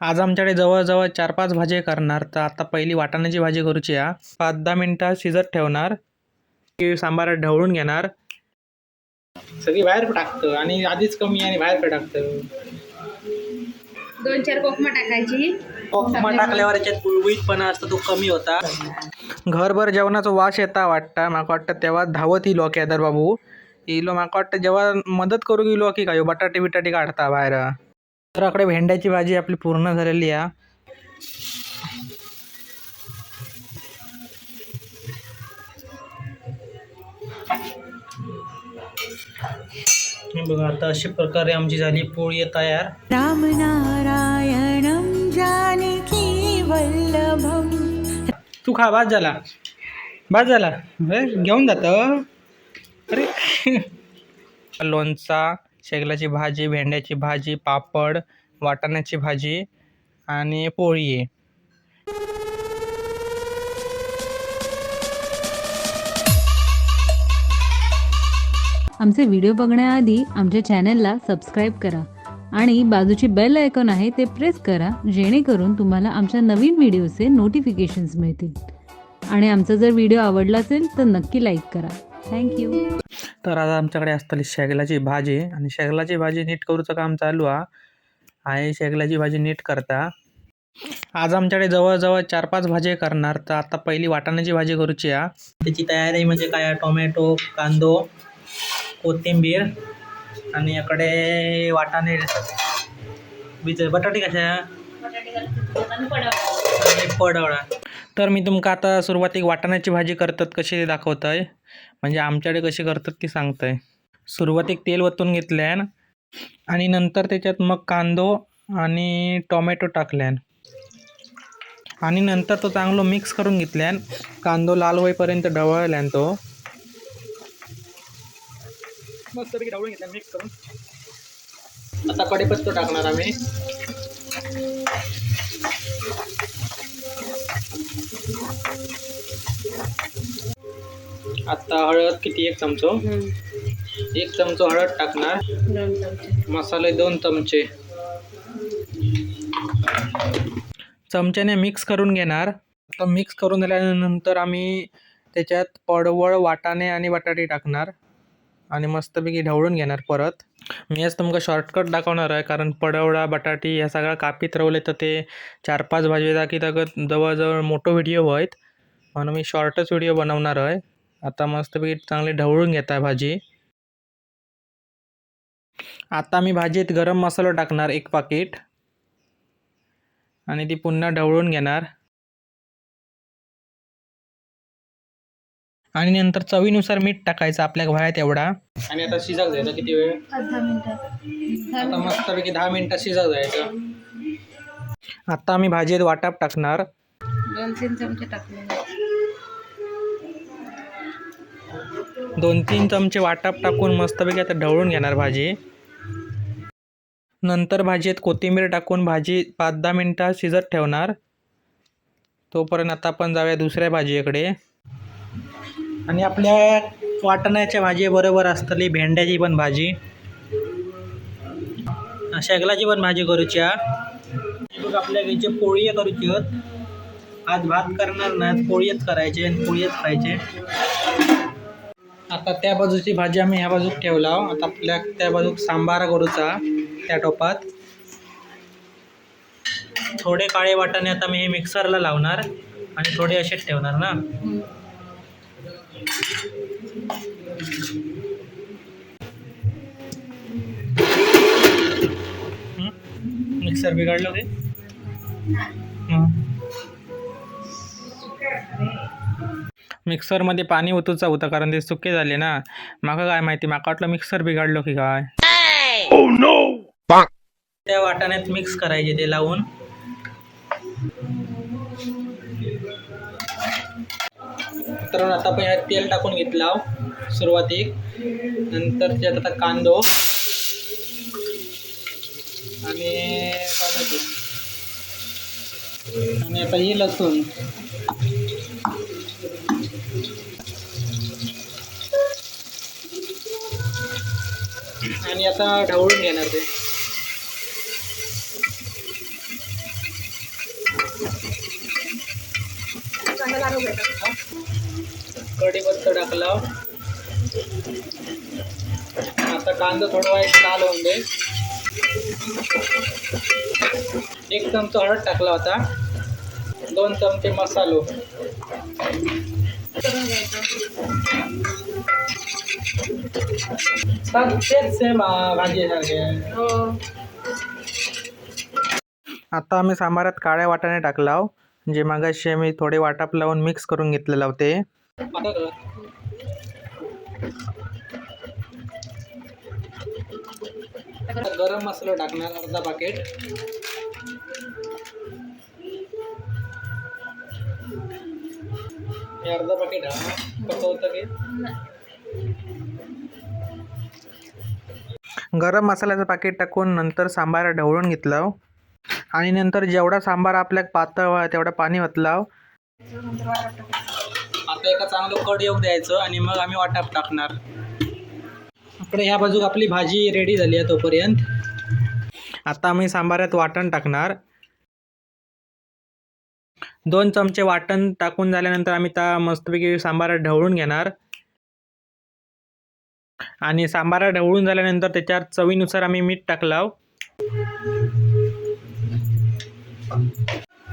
आज आमच्याकडे जवळजवळ चार पाच भाजी करणार. तर आता पहिली वाटाण्याची भाजी करूची हा पाच दहा मिनटात शिजत ठेवणार. ती सांबारात ढवळून घेणार. सगळी बाहेर टाकतं आणि आधीच कमी आणि बाहेर टाकतं. दोन चार कोकमा टाकायची. कोकमा टाकल्यावर याच्यात गुळगुळीतपणा असतो तो कमी होता. घरभर जेवणाचा वास येता वाटता. माका वाटतं तेव्हा धावत इलो केदार बाबू. इलो माका वाटतं जेव्हा मदत करू गेलो की काय? बटाटे बिटाटे काढता बाहेर. तर अकडे भेंड्याची भाजी आपली पूर्ण झालेली आहे. हे बघा आता अशा प्रकारे आमची झाली पोळी तयार. रामनारायणं जानकी वल्लभम् तू खा बाद झाला. बाद झाला. अरे घेऊन जात. अरे. लोणचा. शेगलाची भाजी भेंड्याची भाजी पापड वाटाण्याची भाजी आणि पोळी आहे. आमचे व्हिडिओ बघण्याआधी आमच्या चॅनलला सबस्क्राईब करा आणि बाजूची बेल आयकॉन आहे ते प्रेस करा जेणेकरून तुम्हाला आमच्या नवीन व्हिडिओचे नोटिफिकेशन्स मिळतील. आणि आमचा जर व्हिडिओ आवडला असेल तर नक्की लाईक करा. थँक्यू तर आता आमच्याकडे असतली शेगलाची भाजी आणि शेगलाची भाजी नीट करूचं काम चालू आहे शेगलाची भाजी नीट करता. आज आमच्याकडे जवळजवळ चार पाच भाजी करणार. तर आता पहिली वाटाण्याची भाजी करूची आहे त्याची तयारी म्हणजे काय? टोमॅटो कांदो कोथिंबीर आणि याकडे वाटाणे. बीज बटाटे कशा आणि पडवळा. तर मी तुमका आता सुरुवातीक वाटाण्याची भाजी करतात कशी दाखवत आहे म्हणजे आमच्याकडे कसे करतात की सांगताय. सुरुवातीक तेल वतून घेतल्यान आणि नंतर त्याच्यात मग कांदो आणि टोमॅटो टाकल्यान. आणि नंतर तो चांगलो मिक्स करून घेतल्यान कांदो लाल होईपर्यंत ढवळल्यान तो. मस्त ढवळून घेतल्यान मिक्स करून. आता कढीपत्तो टाकणार आम्ही. आता हळद किती? एक चमचो. एक चमचो हळद टाकणार. मसाले दोन चमचे. चमच्याने मिक्स करून घेणार. आता मिक्स करून झाल्यानंतर आम्ही त्याच्यात पडवळ वाटाणे आणि बटाटे टाकणार. आणि मस्तपैकी ढवळून घेणार परत. मी आज तुमका शॉर्टकट दाखवणार आहे कारण पडवळा बटाटी ह्या सगळ्या कापीत रवले तर ते चार पाच भाजी दाखी तगत जवळजवळ मोठं व्हिडिओ आहेत म्हणून मी शॉर्टच व्हिडिओ बनवणार आहे. आता मस्तपैकी चांगली ढवळून घेत आहे भाजी. आता मी भाजीत गरम मसाला टाकणार एक पाकिट. आणि ती पुन्हा ढवळून घेणार. आणि नंतर चवीनुसार मीठ टाकायचं आपल्या वयात एवढा. आणि आता शिजक जायचं किती वेळ? आता मस्तपैकी दहा मिनिटं शिजक जायचं आता आम्ही भाजीत वाटाप टाकणार. दोन तीन चमचे टाकले दोन तीन चमचे वाटाप टाकून मस्तपैकी आता ढवळून घेणार भाजी. नंतर भाजीत कोथिंबीर टाकून भाजी पाच दहा मिनटात शिजत ठेवणार. तोपर्यंत आता आपण जाऊया दुसऱ्या भाजीकडे. आणि आपल्या वाटण्याच्या भाजीबरोबर असतली भेंड्याची पण भाजी. शेगलाची पण भाजी करूची आपल्या घरची पोळी करूची आहेत. आज भात करणार नाही पोळीच करायचे आणि पोळीच खायचे. आता त्या बाजूची भाजी आम्ही ह्या बाजूक ठेवला आता आपल्या त्या बाजूक सांबार करूचा त्या टोपात. थोडे काळे वाटाणे आता मी हे मिक्सरला लावणार आणि थोडे असेच ठेवणार ना. मिक्सर बिघडलं ते हं. मिक्सरमध्ये पाणी ओतूचा होता कारण ते सुके झाले ना. माका काय माहिती माका वाटलं मिक्सर बिघडलो की काय. त्या वाटाण्यात मिक्स करायचे ते लावून. तर आता आपण यात तेल टाकून घेतला सुरुवातीक. नंतर त्यात आता कांदो. आणि आणि आता हे लसूण. आणि आता ढवळून घेणार ते. कढीपत्ता टाकला. आता कांदा थोडा एक लाल होऊन दे. एक चमचा हळद टाकला होता. दोन चमचे मसालो. आता आम्ही सांबारात काळ्या वाटाणे टाकलाव जे मागाशी आम्ही थोडे वाटाप लावून मिक्स करून घेतलेले होते गरम मसाला टाकणार अर्धा पाकिट हे अर्धा पाकिट हा. कसं होतं की गरम मसाल्याचं पाकिट टाकून नंतर सांबार ढवळून घेतलं आणि नंतर जेवढा सांबार आपल्या पातळ व्हाय तेवढं पाणी ओतलाव. आता एका चांगलं कड येऊ द्यायचं आणि मग आम्ही वाटाप टाकणार. इकडे ह्या बाजूक आपली भाजी रेडी झाली आहे तोपर्यंत. आता आम्ही सांबारात वाटण टाकणार. दोन चमचे वाटण टाकून झाल्यानंतर आम्ही त्या मस्तपैकी सांबारात ढवळून घेणार. आणि सांबारा ढवळून झाल्यानंतर त्याच्यात चवीनुसार आम्ही मीठ टाकलाव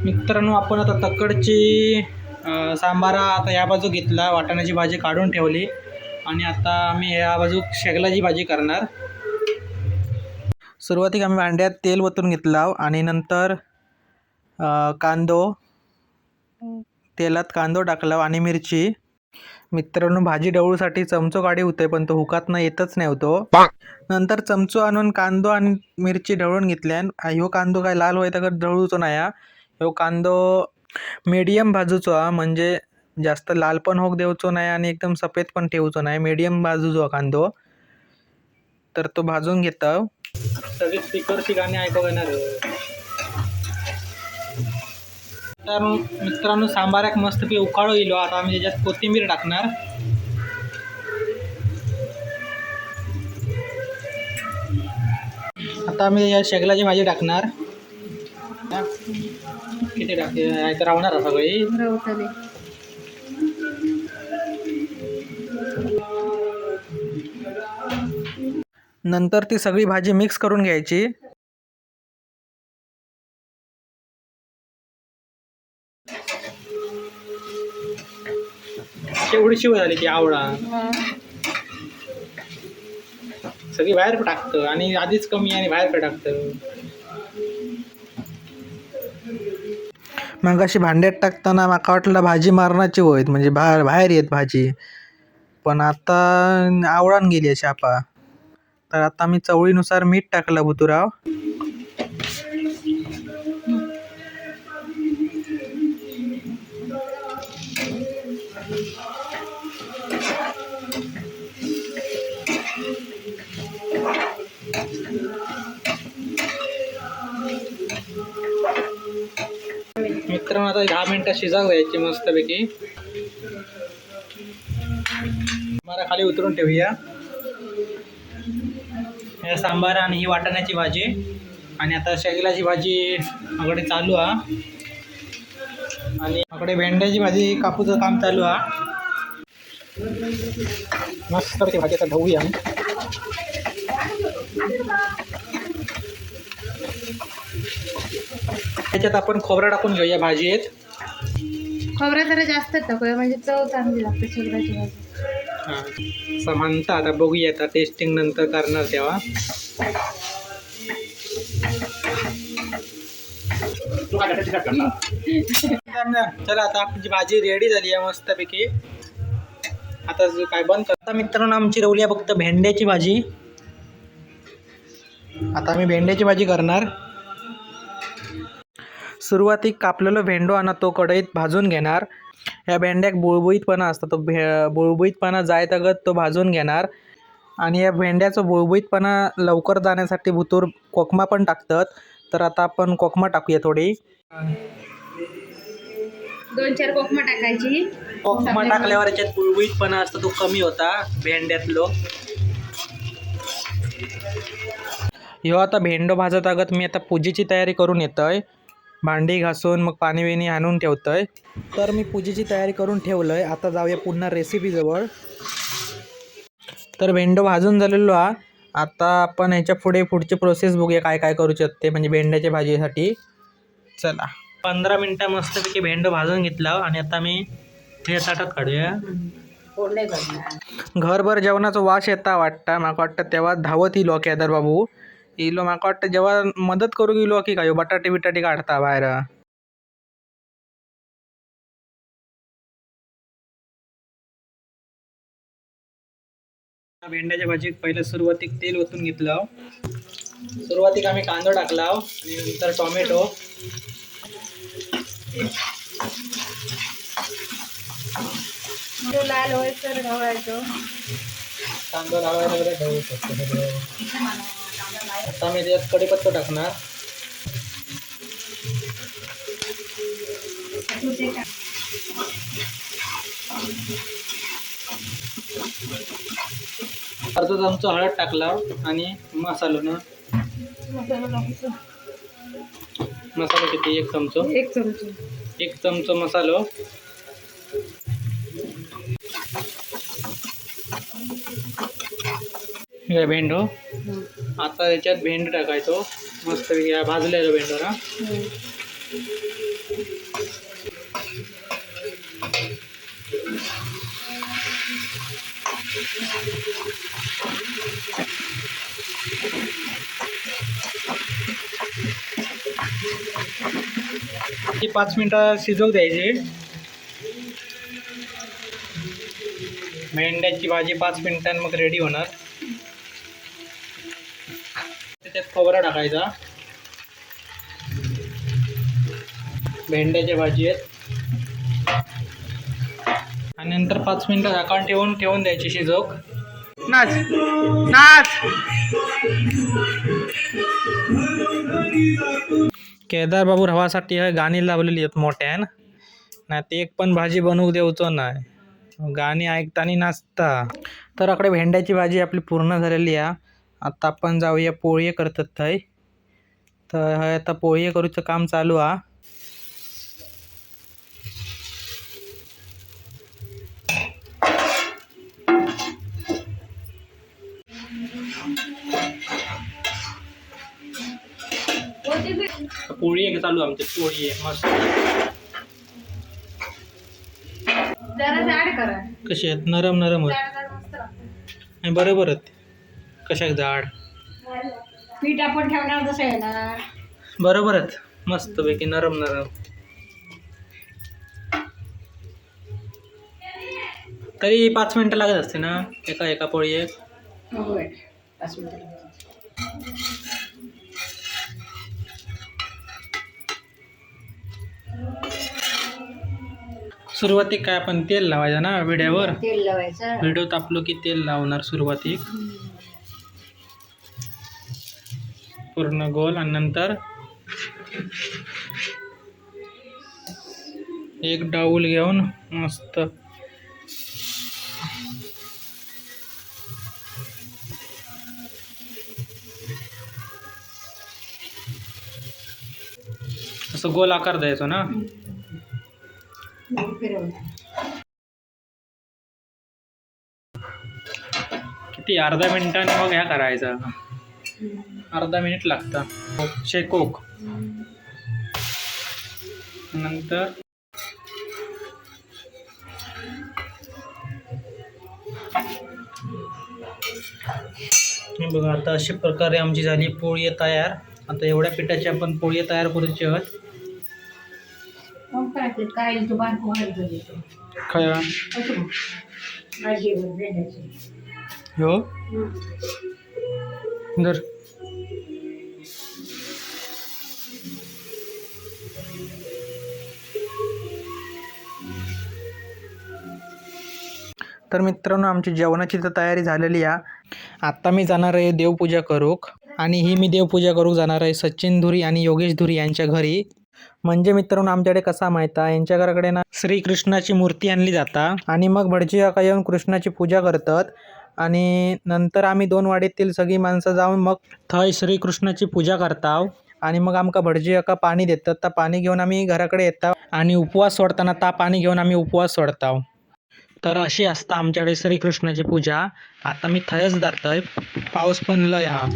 मित्रांनो आपण आता तक्कडची अं, सांबारा आता या बाजू घेतला वाटाण्याची भाजी काढून ठेवली. आणि आता आम्ही या बाजू शेगलाची भाजी करणार. सुरुवातीक आम्ही भांड्यात तेल ओतून घेतला आणि नंतर कांदो तेलात कांदो टाकला आणि मिरची. मित्रांनो भाजी ढवळूसाठी चमचो काढी होते पण तो हुकातनं येतच नाही होतो नंतर चमचो आणून कांदो आणि मिरची ढवळून घेतल्यान ह्यो कांदो काय लाल व्हाय तर ढवळूचो नाही हा. ह्यो कांदो मिडियम भाजूचो हा म्हणजे जास्त लाल पण होक देवचो नाही आणि एकदम सफेद पण ठेवचो नाही. मिडियम भाजूचो हा कांदो. तर तो भाजून घेता सगळी स्पीकरची गाणी ऐकू येणार तर मित्रांनो सांबाराक मस्तपैकी उकाळो येलो. आता आम्ही त्याच्यात कोथिंबीर टाकणार. आता आम्ही या शेगलाची भाजी टाकणार. किती टाकते? तर राहणार सगळी. नंतर ती सगळी भाजी मिक्स करून घ्यायची. केवढी शिव झाली ती आवळा. सगळी बाहेर टाकतं आणि आधीच कमी आणि बाहेर टाकतं. मग अशी भांड्यात टाकताना माका वाटलं भाजी मारणाची होईत म्हणजे बाहेर बाहेर येत भाजी. पण आता आवळान गेली अशी आपा. तर आता मी चवळीनुसार मीठ टाकलं बुतुराव. मित्रांनो आता दहा मिनटं शिजाव घ्यायची मस्तपैकी. मला खाली उतरून ठेवूया. या सांबार आणि ही वाटाण्याची भाजी. आणि आता शेगलाची भाजी आकडे चालू हा. आणि आकडे भेंड्याची भाजी कापूचं काम चालू हा. मस्त भाजी आता ढवूया त्याच्यात आपण खोबरं टाकून घेऊया भाजीत खोबरा जरा जास्त टाकूया म्हणजे चव चांगली लागते शेगडाची भाजी. हां. म्हणता आता बघूया आता टेस्टिंग नंतर करणार तेव्हा. चला आता आपली भाजी रेडी झाली आहे मस्तपैकी. आता काय बंद करता मित्रांनो आमची रवली आहे फक्त भेंड्याची भाजी. आता आम्ही भेंड्याची भाजी करणार. सुरुवातीक कापलेलो भेंडो आणा तो कढईत भाजून घेणार. ह्या भेंड्याक बुळबुळीतपणा असतो तो भे बुळबुळीतपणा जाय तगत तो भाजून घेणार. आणि या भेंड्याचं बुळबुळीतपणा लवकर जाण्यासाठी भुतूर कोकमा पण टाकतात. तर आता आपण कोकमा टाकूया थोडी. दोन चार कोकमा टाकायची. कोकमा टाकल्यावर याच्यात बुळबुळीतपणा असतो तो कमी होता भेंड्यातलो. ह्यो आता भेंडो भाजत आगत मी आता पूजेची तयारी करून येतोय. भांडी घासून मग पाणी बिणी आणून ठेवतोय. तर मी पूजेची तयारी करून ठेवलंय. आता जाऊया पुन्हा रेसिपीजवळ तर भेंडो भाजून झालेलो हा. आता आपण ह्याच्या पुढे पुढची प्रोसेस बघूया काय काय करू शकते. म्हणजे भेंड्याच्या भाजीसाठी. चला. पंधरा मिनटं मस्तपैकी भेंडो भाजून घेतला आणि आता मी हे ताटात काढूया. घरभर जेवणाचा वास येता वाटता. म्हाका वाटतं तेव्हा धावत इलो केदार बाबू. इलो म्हाका वाटतं जेव्हा मदत करू गेलो की काय बटाटे बिटाटे काढता बाहेर. भेंड्याच्या भाजीत पहिलं सुरुवातीक तेल ओतून घेतलं. सुरुवातीक आम्ही कांदो टाकला आणि नंतर टोमॅटो. लाल होईसर ढवळायचो कांदा लावायला वगैरे ठेवू शकतो सगळं. आता मी त्याच्यात कढीपत्ता टाकणार. अर्धा चमचा हळद टाकला आणि मसालो ना मसाला किती? एक चमचो. एक चमचा. एक चमचो मसालो. भेंडो. आता त्याच्यात भेंड टाकायचो. मस्त भाजलेलं भेंडो ना ती पाच मिनिटं शिजवू द्यायची. भेंड्याची भाजी पाच मिनिटां मग रेडी होणार. त्याच्यात खोबरा टाकायचा. भेंड्याच्या भाजी आहेत. आणि नंतर पाच मिनिटं झाकण ठेवून ठेवून द्यायची शिजवक नाच नाच. केदार बाबू रवासाठी हे गाणी लावलेली आहेत मोठ्यान नाही ते एक पण भाजी बनवू देऊचो नाही. गाणी ऐकताना नाचता. तर अकडे भेंड्याची भाजी आपली पूर्ण झालेली आहे. आता आपण जाऊया पोळी करतात थंय तर हे आता पोळी करूचं काम चालू आहे पोळी एक चालू आहे आमची पोळी आहे मस्त. जरा जाड करा. कशी आहेत? नरम नरम. आणि बरोबर आहेत. कशाक झाड पीठ आपण ठेवणार तसं येणार बरोबर आहेत. मस्तपैकी नरम नरम. तरी पाच मिनटं लागत असते ना? एका एका पोळी एक. होय. पाच मिनिटं. सुरुवातीक काय आपण तेल लावायचं ना? विड्यावर तेल लावायचं. व्हिडिओ तापलो की तेल लावणार सुरुवातीक? पूर्ण गोल आणि नंतर एक डाऊल घेऊन मस्त. असं गोल आकार द्यायचो ना? किती अर्धा मिनिटाने मग ह्या करायचा. अर्धा मिनिट लागतं शेकोक नंतर हे बघा आता अशा प्रकारे आमची झाली पोळी तयार. आता एवढ्या पिठाची आपण पोळी तयार करूची आहोत. खया हो? जर तर मित्रांनो आमची जेवणाची तर तयारी झालेली आहे आत्ता मी जाणार आहे देवपूजा करूक. आणि ही मी देवपूजा करूक जाणार आहे सचिन धुरी आणि योगेश धुरी यांच्या घरी. म्हणजे मित्रांनो आमच्याकडे कसा माहीत आहे? यांच्या घराकडे ना श्रीकृष्णाची मूर्ती आणली जाता. आणि मग भटजी काका येऊन कृष्णाची पूजा करतात. आणि नंतर आम्ही दोन वाडीतील सगळी माणसं जाऊन मग थंय श्रीकृष्णाची पूजा करताव. आणि मग आमका भटजी काका पाणी देतात. तर पाणी घेऊन आम्ही घराकडे येतात आणि उपवास सोडताना ता पाणी घेऊन आम्ही उपवास सोडताव. तर अशी असता आमच्याकडे श्रीकृष्णाची पूजा. आता मी थंयच जातोय पाऊस पण लय हा.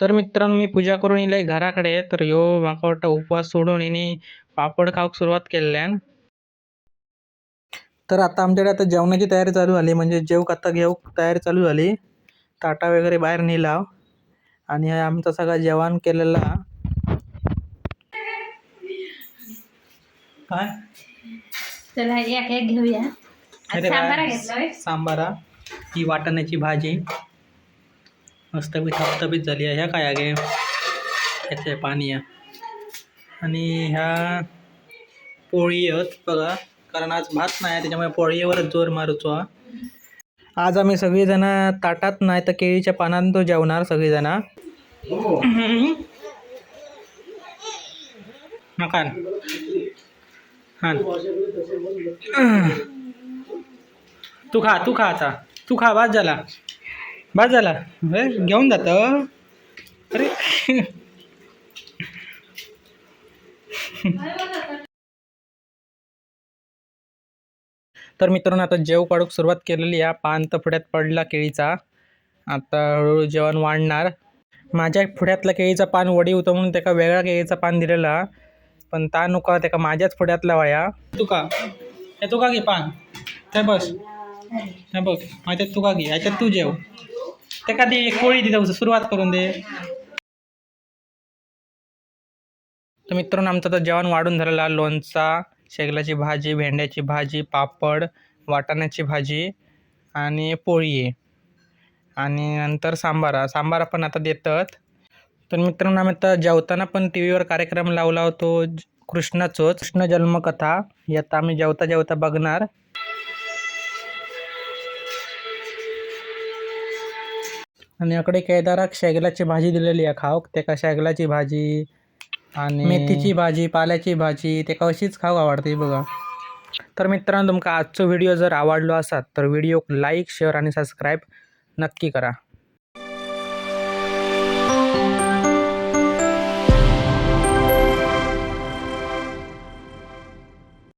तर मित्रांनो मी पूजा करून येयलंय घराकडे. तर ह्यो म्हाका वाटतं उपवास सोडून हिने पापड खाऊक सुरुवात केल्यान तर आता आमच्याकडे आता जेवणाची तयारी चालू झाली. म्हणजे जेवक आता घेऊक तयारी चालू झाली. ताटा वगैरे बाहेर नेला आणि आमचा सगळा जेवण केलेला. काय? चला एक एक घेऊया सांबारा. ही वाटाण्याची भाजी. मस्त थपथपीत झाली आहे. ह्या काय आहे ह्याचे पाणी आहे. आणि ह्या पोळी आहेत बघा. कारण आज भात नाही आहे त्याच्यामुळे पोळीवरच जोर मारूचो हा. आज आम्ही सगळीजणं ताटात नाही तर केळीच्या पानात तो जेवणार सगळीजण. नका. हां. तू खा तू खा आता. तू खा भात झाला. बाद झाला. घेऊन जात. अरे. तर मित्रांनो आता जेव काढूक सुरुवात केलेली आहे पान तर पुढ्यात पडला केळीचा. आता हळूहळू जेवण वाढणार. माझ्या पुढ्यातला केळीचा पान वडी होतं म्हणून त्याका वेगळा केळीचा पान दिलेला. पण ता नुका त्याका माझ्याच पुढ्यातला वया. तुका हे तुका घे पान? ते बस. हे बघ माझ्यात तुका घे? ह्याच्यात तू जेव. ते कधी एक पोळी दे सुरुवात करून दे. तर मित्रांनो आमचं तर जेवण वाढून झालेलं लोणचा शेगलाची भाजी भेंड्याची भाजी पापड वाटाण्याची भाजी आणि पोळी. आहे आणि नंतर सांबारा. सांबारा पण आता देतात. तर मित्रांनो आम्ही आता जेवताना पण टी व्हीवर कार्यक्रम लावला होतो. कृष्णाचोच. कृष्ण जन्मकथा. ही आता आम्ही जेवता जेवता बघणार. आणि याकडे केदाराक शेगलाची भाजी दिलेली आहे. खाऊक त्याका शेगलाची भाजी आणि मेथीची भाजी पाल्याची भाजी त्याका अशीच खाऊक आवडते बघा. तर मित्रांनो तुमका आजचो व्हिडिओ जर आवडलो असात तर व्हिडिओ लाईक शेअर आणि सबस्क्राईब नक्की करा.